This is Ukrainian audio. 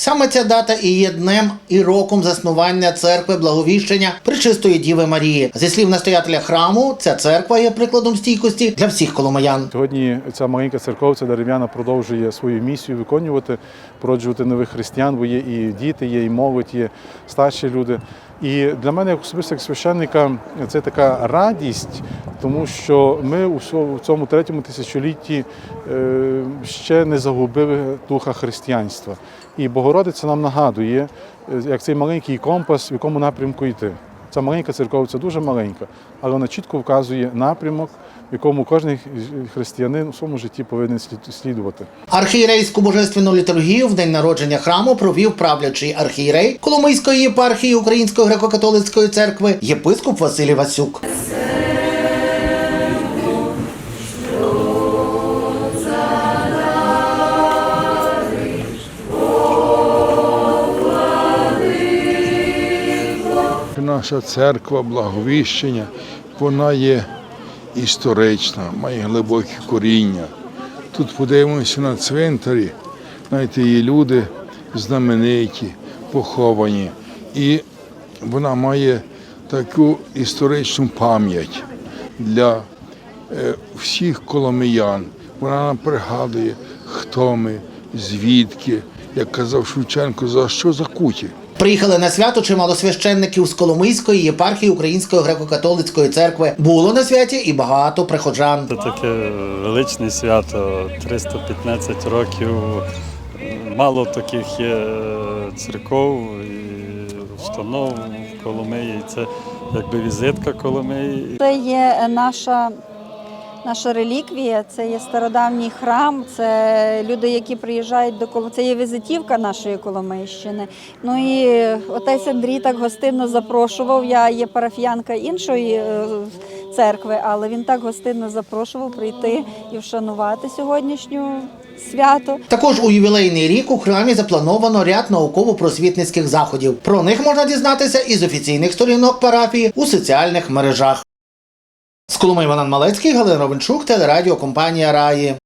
Саме ця дата і є днем і роком заснування церкви Благовіщення Пречистої Діви Марії. Зі слів настоятеля храму, ця церква є прикладом стійкості для всіх коломаян. Сьогодні ця маленька церковця дерев'яна продовжує свою місію виконувати, породжувати нових християн, бо є і діти, є і молодь, є старші люди. І для мене, як особисто як священника, це така радість, тому що ми у цьому третьому тисячолітті е, ще не загубили духа християнства. І Богородиця нам нагадує, е, як цей маленький компас, в якому напрямку йти. Ця маленька церковця дуже маленька, але вона чітко вказує напрямок, якому кожен християнин у своєму житті повинен слід- слідувати. Архієрейську божественну літургію в день народження храму провів правлячий архієрей Коломийської єпархії Української греко-католицької церкви єпископ Василій Васюк. Наша церква благовіщення, вона є історична, має глибокі коріння. Тут подивимося на цвинтарі, знаєте, є люди знамениті, поховані. І вона має таку історичну пам'ять для е, всіх коломиян. Вона нам пригадує, хто ми, звідки, як казав Шевченко, за що закуті. Приїхали на свято чимало священників з Коломийської єпархії Української греко-католицької церкви. Було на святі і багато приходжан. Це таке величне свято, 315 років. Мало таких є церков і установ в Коломиї. Це якби візитка Коломиї. Це є наша, наша реліквія, це є стародавній храм, це люди, які приїжджають до Коломиї. Це є візитівка нашої Коломийщини. Ну і отець Андрій так гостинно запрошував. Я є парафіянка іншої е, церкви, але він так гостинно запрошував прийти і вшанувати сьогоднішню свято. Також у ювілейний рік у храмі заплановано ряд науково-просвітницьких заходів. Про них можна дізнатися із офіційних сторінок парафії у соціальних мережах. З Коломиї Іван Малецький, Галина Ровенчук, телерадіокомпанія Раї.